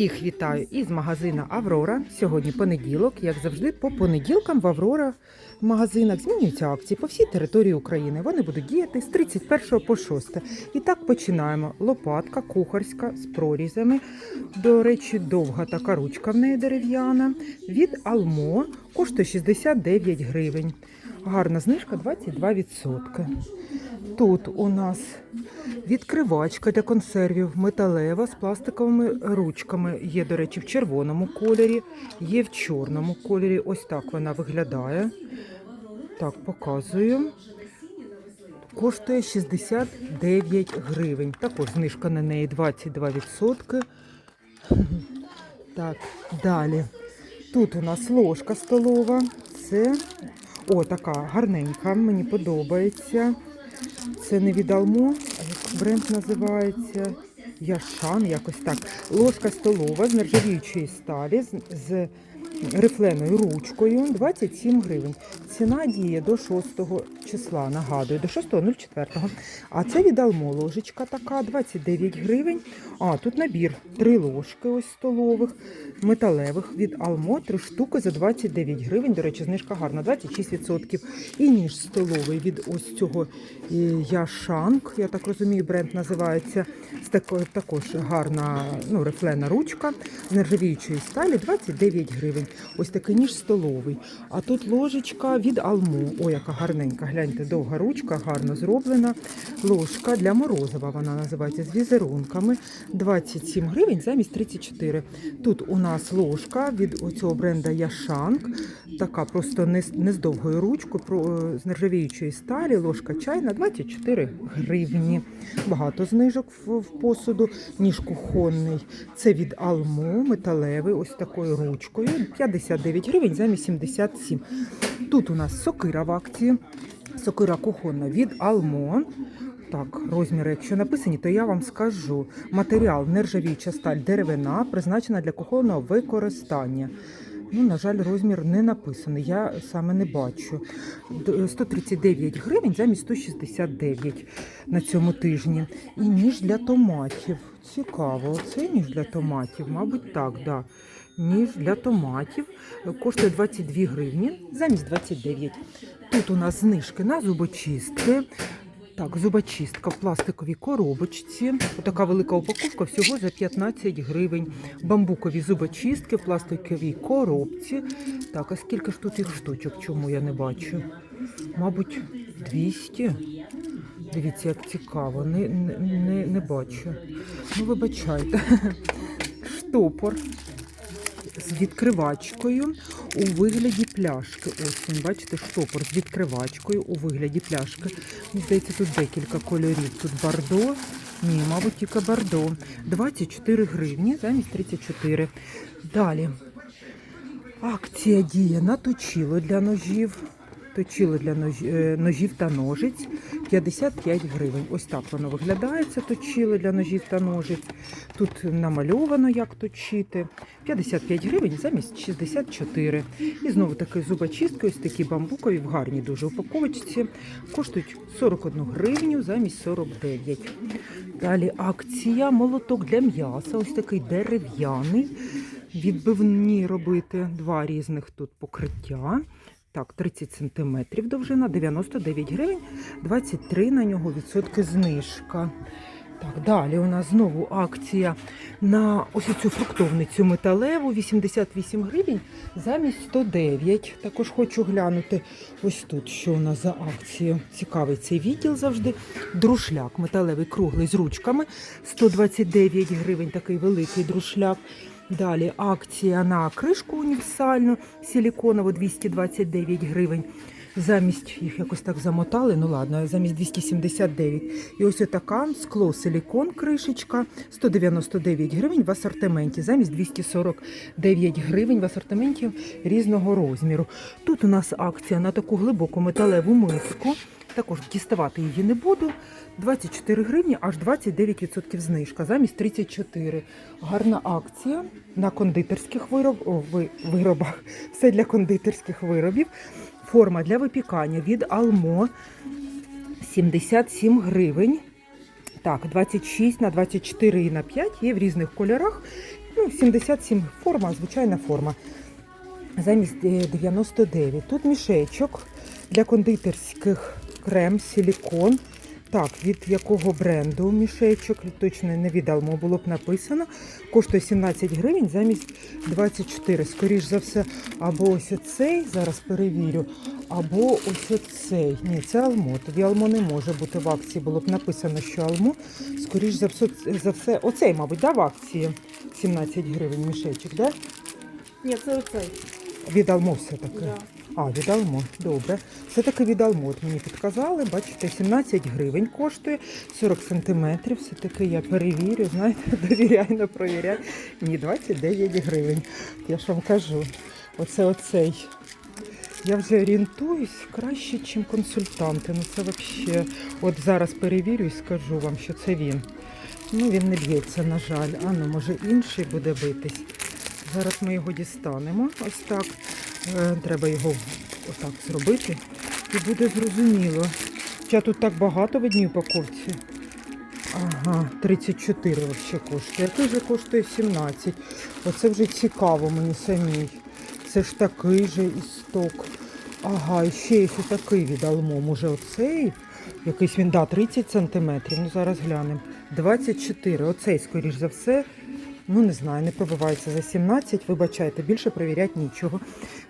Їх вітаю із магазина Аврора. Сьогодні понеділок, як завжди, по понеділкам в Аврора в магазинах змінюються акції по всій території України. Вони будуть діяти з 31 по 6. І так починаємо. Лопатка кухарська з прорізами. До речі, довга така ручка в неї дерев'яна. Від Алмо коштує 69 гривень. Гарна знижка 22%. Тут у нас відкривачка для консервів металева з пластиковими ручками. Є, до речі, в червоному кольорі, є в чорному кольорі. Ось так вона виглядає. Так, показую. Коштує 69 гривень. Також знижка на неї 22%. Так, далі. Тут у нас ложка столова. Це о, така гарненька, мені подобається. Це не від Алмо, а як бренд називається Яшан, якось так. Ложка столова з нержавіючої сталі, з, рифленою ручкою 27 гривень. Ціна діє до 6 числа, нагадую, до 6.04. А це від Алмо ложечка така, 29 гривень. А, тут набір. Три ложки ось столових, металевих від Алмо, три штуки за 29 гривень. До речі, знижка гарна, 26%. І ніж столовий від ось цього Яшанк, я так розумію, бренд називається. Також гарна ну, рифлена ручка з нержавіючої сталі 29 гривень. Ось такий ніж столовий. А тут ложечка від Алмо. О, яка гарненька. Гляньте, довга ручка, гарно зроблена. Ложка для морозива, вона називається з візерунками. 27 гривень замість 34. Тут у нас ложка від оцього бренда Яшанк. Така просто не, не з довгою ручкою, про, е, з нержавіючої сталі, ложка чайна 24 гривні. Багато знижок в, в посуду. Ніж кухонний. Це від Алмо, металевий, ось такою ручкою. 59 гривень замість 77. Тут у нас сокира в акції. Сокира кухонна від Алмо. Так, розміри, якщо написані, то я вам скажу. Матеріал нержавіюча сталь деревина, призначена для кухонного використання. Ну, на жаль, розмір не написаний, я саме не бачу. 139 гривень замість 169 на цьому тижні. І ніж для томатів. Цікаво, це ніж для томатів, мабуть, так, да. Ніж для томатів коштує 22 гривні замість 29. Тут у нас знижки на зубочистки. Так, зубочистка в пластиковій коробочці. Отака велика упаковка всього за 15 гривень. Бамбукові зубочистки в пластиковій коробці. Так, а скільки ж тут їх штучок? Чому я не бачу? Мабуть, 200. Дивіться, як цікаво. Не, не, не, не бачу. Ну, вибачайте. Штопор з відкривачкою у вигляді пляшки. Ось він, бачите, штопор з відкривачкою у вигляді пляшки. Здається, тут декілька кольорів. Тут бордо. Ні, мабуть, тільки бордо. 24 гривні замість 34. Далі. Акція діє на точило для ножів. Точило для е, ножів та ножиць 55 гривень. Ось так воно виглядає, це точило для ножів та ножиць. Тут намальовано, як точити. 55 гривень замість 64. І знову таки зубочистки, ось такі бамбукові в гарній дуже упаковочці. Коштують 41 гривню замість 49. Далі акція молоток для м'яса. Ось такий дерев'яний. Відбивні робити два різних тут покриття. Так, 30 сантиметрів довжина, 99 гривень, 23 на нього відсотки знижка. Так, далі у нас знову акція на ось цю фруктовницю металеву 88 гривень замість 109. Також хочу глянути ось тут, що у нас за акція. Цікавий цей відділ завжди. Друшляк металевий круглий з ручками 129 гривень, такий великий друшляк. Далі акція на кришку універсальну силіконову 229 гривень. Замість їх якось так замотали, ну ладно, замість 279. І ось така скло силікон кришечка 199 гривень в асортименті, замість 249 гривень в асортименті різного розміру. Тут у нас акція на таку глибоку металеву миску. Також діставати її не буду. 24 гривні, аж 29% знижка, замість 34. Гарна акція на кондитерських вироб... О, ви- виробах. Все для кондитерських виробів. Форма для випікання від Алмо 77 гривень. Так, 26 на 24 і на 5 є в різних кольорах. Ну, 77 форма, звичайна форма. Замість е, 99. Тут мішечок для кондитерських крем, силікон. Так, від якого бренду мішечок, точно не від Almo було б написано. Коштує 17 гривень замість 24. Скоріш за все, або ось оцей, зараз перевірю, або ось оцей. Ні, це Almo. Тоді Almo не може бути в акції. Було б написано, що Almo. Скоріш за все, за все оцей, мабуть, да, в акції 17 гривень мішечок, да? Ні, це оцей. Від Almo все-таки. Да. А, від Almo, добре. Все-таки від Almo, от мені підказали, бачите, 17 гривень коштує, 40 сантиметрів. Все-таки я перевірю, знаєте, довіряю, не провіряю. Ні, 29 гривень. Я ж вам кажу, оце оцей. Я вже орієнтуюсь краще, ніж консультанти. Ну це взагалі, от зараз перевірю і скажу вам, що це він. Ну він не б'ється, на жаль. А ну, може інший буде битись. Зараз ми його дістанемо. Ось так. Е, Треба його отак зробити. І буде зрозуміло. Хоча тут так багато в одній упаковці. Ага, 34 взагалі коштує. Який же коштує 17. Оце вже цікаво мені самій. Це ж такий же істок. Ага, і ще є такий від Алмо. Може оцей? Якийсь він, да, 30 сантиметрів. Ну зараз глянемо. 24. Оцей, скоріш за все. Ну, не знаю, не пробивається за 17. Вибачайте, більше перевіряти нічого.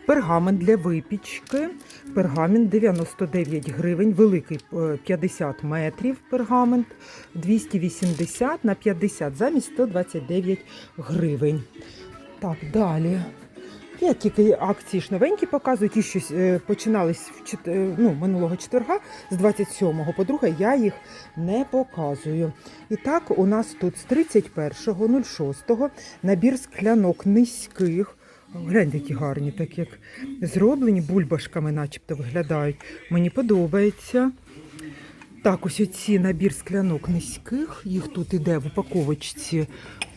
Пергамент для випічки. Пергамент 99 гривень, великий е, 50 метрів пергамент, 280 на 50 замість 129 гривень. Так, далі. Я тільки акції ж новенькі показую, ті, що е, починались в е, ну, минулого четверга з 27 по 2 я їх не показую. І так, у нас тут з 31.06 набір склянок низьких. Гляньте, які гарні, так як зроблені бульбашками, начебто виглядають. Мені подобається. Так, ось оці набір склянок низьких, їх тут іде в упаковочці.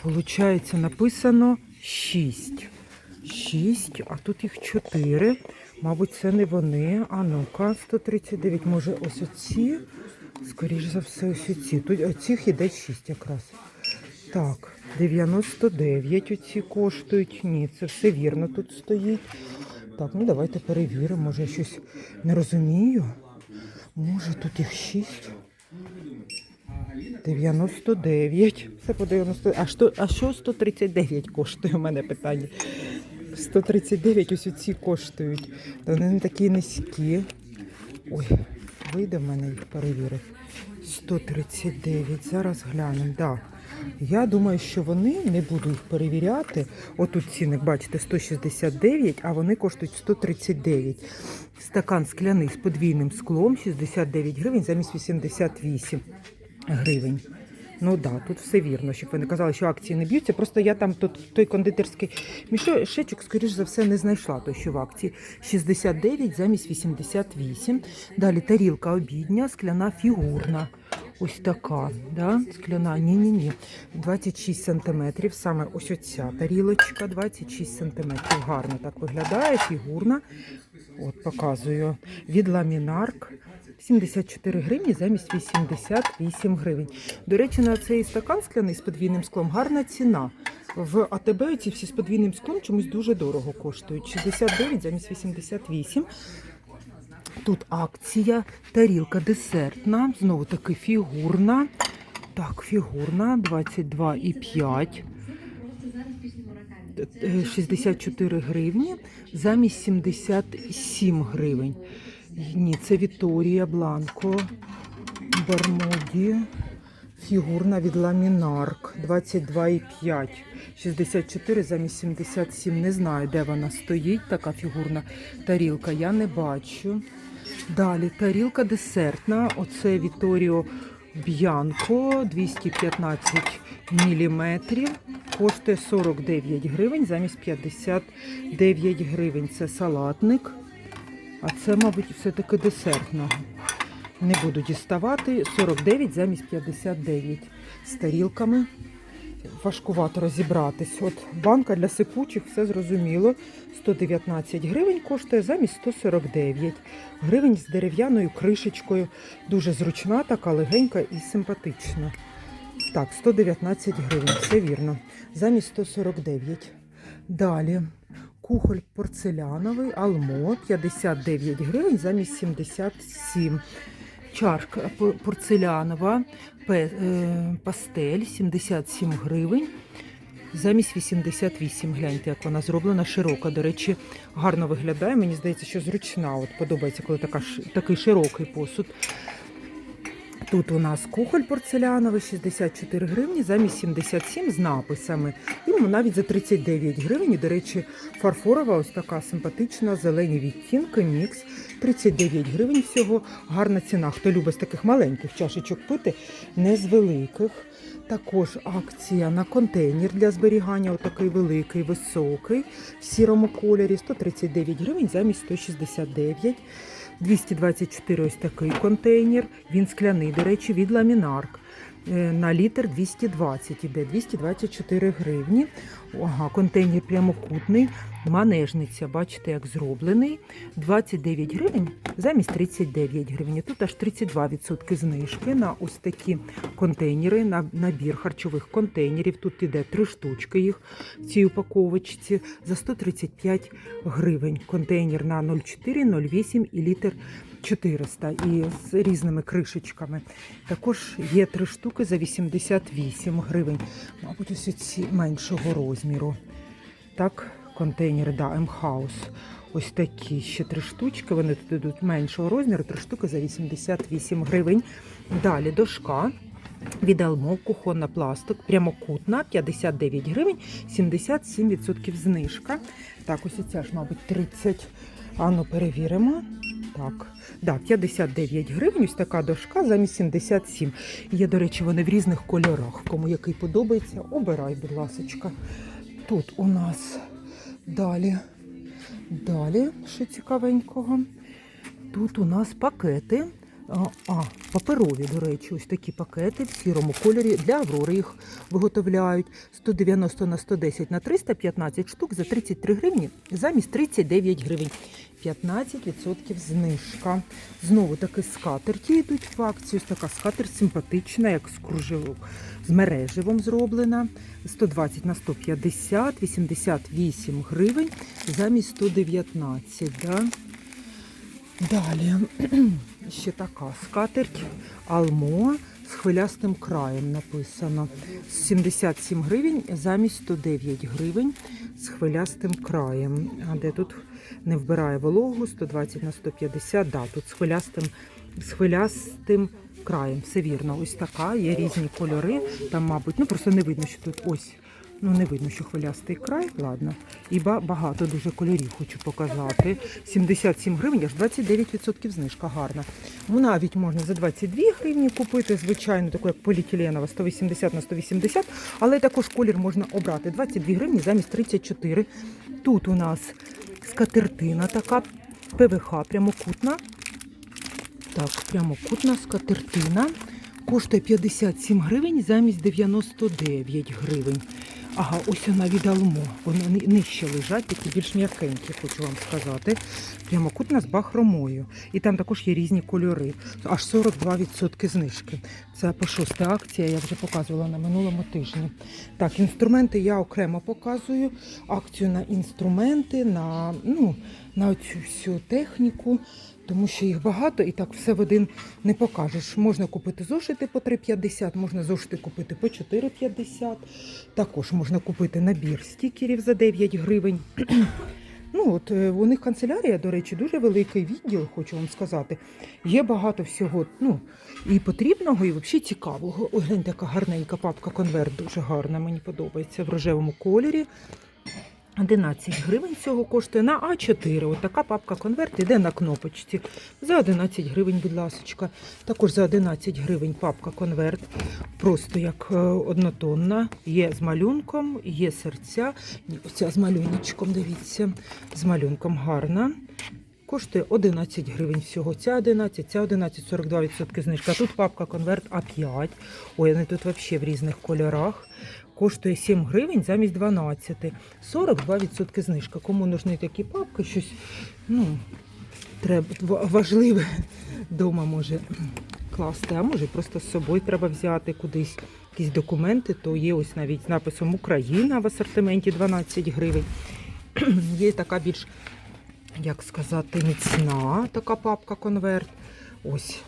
Получається, написано 6. 6, а тут їх 4. Мабуть, це не вони. А ну-ка, 139. Може, ось оці. Скоріш за все, ось оці. Тут оцих іде 6 якраз. Так, 99 оці коштують. Ні, це все вірно тут стоїть. Так, ну давайте перевіримо. Може, я щось не розумію. Може, тут їх 6. 99. Все по 90. А що, а що 139 коштує? У мене питання. 139 ось оці коштують. Вони не такі низькі. Ой, вийде в мене їх перевірити. 139. Зараз глянемо. Да. Я думаю, що вони не буду їх перевіряти. Отут цінник, бачите, 169, а вони коштують 139. Стакан скляний з подвійним склом 69 гривень замість 88 гривень. Ну так, да, тут все вірно, щоб ви не казали, що акції не б'ються. Просто я там тут той кондитерський мішечок, скоріш за все, не знайшла той, що в акції. 69 замість 88. Далі тарілка обідня, скляна фігурна. Ось така, да? скляна, ні-ні-ні. 26 сантиметрів. Саме ось оця тарілочка, 26 сантиметрів. Гарно так виглядає, фігурна. От показую. Від ламінарк. 74 гривні замість 88 гривень. До речі, на цей стакан скляний з подвійним склом гарна ціна. В АТБ ці всі з подвійним склом чомусь дуже дорого коштують. 69 замість 88. Тут акція, тарілка десертна, знову таки фігурна. Так, фігурна 22,5. Е, 64 гривні замість 77 гривень. Ні, це Віторія Бланко, Бермуді, фігурна від Ламінарк 22,5. 64 замість 77. Не знаю, де вона стоїть, така фігурна тарілка. Я не бачу. Далі тарілка десертна. Оце Віторіо Б'янко 215 міліметрів. Коштує 49 гривень замість 59 гривень. Це салатник. А це, мабуть, все-таки десертного. Не буду діставати. 49 замість 59 з тарілками. Важкувато розібратись. От банка для сипучих, все зрозуміло. 119 гривень коштує замість 149 гривень з дерев'яною кришечкою. Дуже зручна, така легенька і симпатична. Так, 119 гривень, все вірно. Замість 149. Далі. Кухоль порцеляновий, алмо 59 гривень замість 77. Чашка по- порцелянова, е, пастель 77 гривень. Замість 88. Гляньте, як вона зроблена широка. До речі, гарно виглядає. Мені здається, що зручна. От подобається, коли така, такий широкий посуд. Тут у нас кухоль порцеляновий 64 гривні, замість 77 з написами. І навіть за 39 гривень. До речі, фарфорова ось така симпатична, зелені відтінки, мікс. 39 гривень всього. Гарна ціна. Хто любить з таких маленьких чашечок пити, не з великих. Також акція на контейнер для зберігання, отакий великий, високий, в сірому кольорі, 139 гривень замість 169. 224 ось такий контейнер. Він скляний, до речі, від ламінарк. Е, На літр 220 іде, 224 гривні. Ага, контейнер прямокутний, манежниця, бачите, як зроблений. 29 гривень замість 39 гривень. Тут аж 32% знижки на ось такі контейнери, на набір харчових контейнерів. Тут іде три штучки їх в цій упаковочці за 135 гривень. Контейнер на 0,4, 0,8 і літр 400 і з різними кришечками. Також є три штуки за 88 гривень. Мабуть, ось ці меншого розміру. Так, контейнери, да, М-хаус. Ось такі ще три штучки. Вони тут йдуть меншого розміру, три штуки за 88 гривень. Далі дошка. Від Елмо, кухонна пластик, прямокутна, 59 гривень, 77% знижка. Так, ось ця ж, мабуть, 30. Ану, перевіримо. Так, да, 59 гривень, ось така дошка замість 77. Є, до речі, вони в різних кольорах. Кому який подобається, обирай, будь ласочка. Тут у нас далі, далі, що цікавенького. Тут у нас пакети. А, паперові, до речі, ось такі пакети в сірому кольорі. Для Аврори їх виготовляють 190 на 110 на 315 штук за 33 гривні замість 39 гривень. 15% знижка. Знову таки скатерті йдуть в акцію. Ось така скатерть симпатична, як з кружевом, з мереживом зроблена. 120 на 150, 88 гривень замість 119. Да? Далі ще така скатерть Алмо з хвилястим краєм написано. 77 гривень замість 109 гривень з хвилястим краєм. А де тут не вбирає вологу 120 на 150, да, тут з хвилястим, з хвилястим краєм. Все вірно, ось така, є різні кольори. Там, мабуть, ну просто не видно, що тут ось. Ну, не видно, що хвилястий край, ладно. І багато дуже кольорів хочу показати. 77 гривень, аж 29% знижка гарна. Ну, навіть можна за 22 гривні купити, звичайно, таку як поліетиленова 180 на 180, але також колір можна обрати. 22 гривні замість 34. Тут у нас скатертина така, ПВХ прямокутна. Так, прямокутна скатертина. Коштує 57 гривень замість 99 гривень. Ага, ось вона від Алмо. Вони нижче лежать, такі більш м'якенькі, хочу вам сказати. Прямокутна з бахромою. І там також є різні кольори. Аж 42% знижки. Це по шоста акція, я вже показувала на минулому тижні. Так, інструменти я окремо показую. Акцію на інструменти, на, ну, на цю всю техніку тому що їх багато і так все в один не покажеш. Можна купити зошити по 3,50, можна зошити купити по 4,50. Також можна купити набір стікерів за 9 гривень. Ну, от е, у них канцелярія, до речі, дуже великий відділ, хочу вам сказати. Є багато всього ну, і потрібного, і взагалі цікавого. Ой, гляньте, яка гарненька папка конверт, дуже гарна, мені подобається в рожевому кольорі. 11 гривень цього коштує на А4. От така папка конверт іде на кнопочці. За 11 гривень, будь ласочка. Також за 11 гривень папка конверт. Просто як е, однотонна. Є з малюнком, є серця. Оця з малюночком, дивіться. З малюнком гарна. Коштує 11 гривень всього. Ця 11, ця 11, 42% знижка. Тут папка конверт А5. Ой, вони тут взагалі в різних кольорах. Коштує 7 гривень замість 12. 42% знижка. Кому нужні такі папки, щось ну, треба, важливе вдома може класти, а може просто з собою треба взяти кудись якісь документи, то є ось навіть з написом Україна в асортименті 12 гривень. є така більш, як сказати, міцна така папка конверт. Ось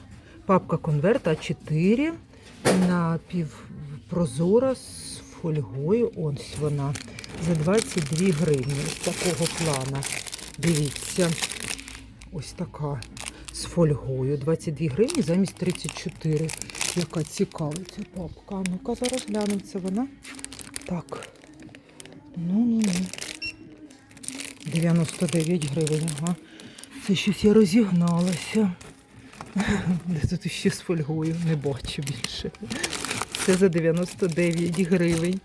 папка конверт А4 напівпрозора з фольгою. Ось вона за 22 гривні. Ось такого плана. Дивіться, ось така з фольгою. 22 гривні замість 34. Яка цікава ця папка. Ну-ка, зараз глянемо, це вона. Так. Ну-ну-ну. 99 гривень, ага. Це щось я розігналася. Де тут ще з фольгою? Не бачу більше. Це за 99 гривень.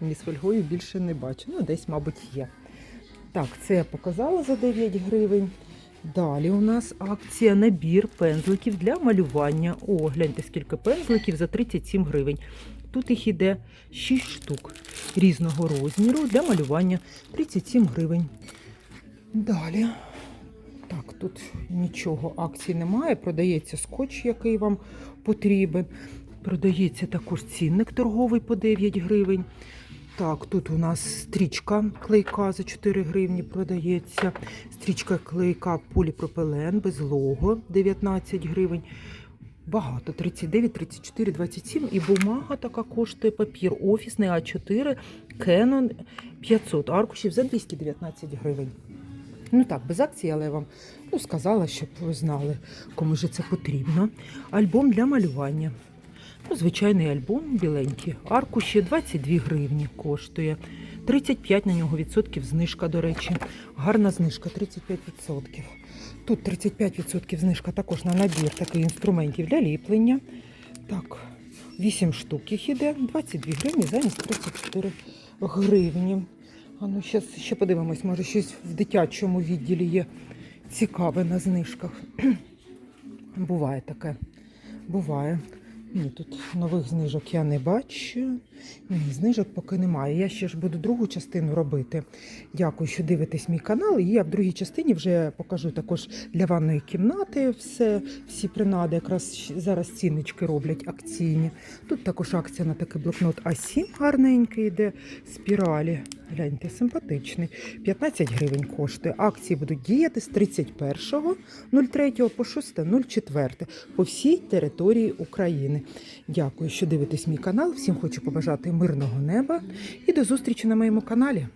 Ні, з фольгою більше не бачу. Ну, десь, мабуть, є. Так, це я показала за 9 гривень. Далі у нас акція набір пензликів для малювання. О, гляньте, скільки пензликів за 37 гривень. Тут їх іде 6 штук різного розміру для малювання 37 гривень. Далі. Так, тут нічого акцій немає. Продається скотч, який вам потрібен. Продається також цінник торговий по 9 гривень. Так, тут у нас стрічка клейка за 4 гривні продається. Стрічка клейка поліпропилен без лого 19 гривень. Багато 39, 34, 27. І бумага така коштує папір. Офісний А4 Canon 500 аркушів за 219 гривень. Ну так, без акції, але я вам ну, сказала, щоб ви знали, кому ж це потрібно. Альбом для малювання. Ну, звичайний альбом біленький. Аркуші 22 гривні коштує. 35 на нього відсотків знижка, до речі. Гарна знижка 35%. Тут 35% знижка також на набір таких інструментів для ліплення. Так, 8 штук їх іде, 22 гривні замість 34 гривні. А ну, щас ще подивимось, може щось в дитячому відділі є цікаве на знижках. Буває таке. Буває. Ні, тут нових знижок я не бачу. Ні, знижок поки немає. Я ще ж буду другу частину робити. Дякую, що дивитесь мій канал. І я в другій частині вже покажу також для ванної кімнати все, всі принади. Якраз зараз ціннички роблять акційні. Тут також акція на такий блокнот А7 гарненький йде. Спіралі. Гляньте, симпатичний. 15 гривень коштує. Акції будуть діяти з 31.03 по 6.04 по всій території України. Дякую, що дивитесь мій канал. Всім хочу побажати мирного неба і до зустрічі на моєму каналі.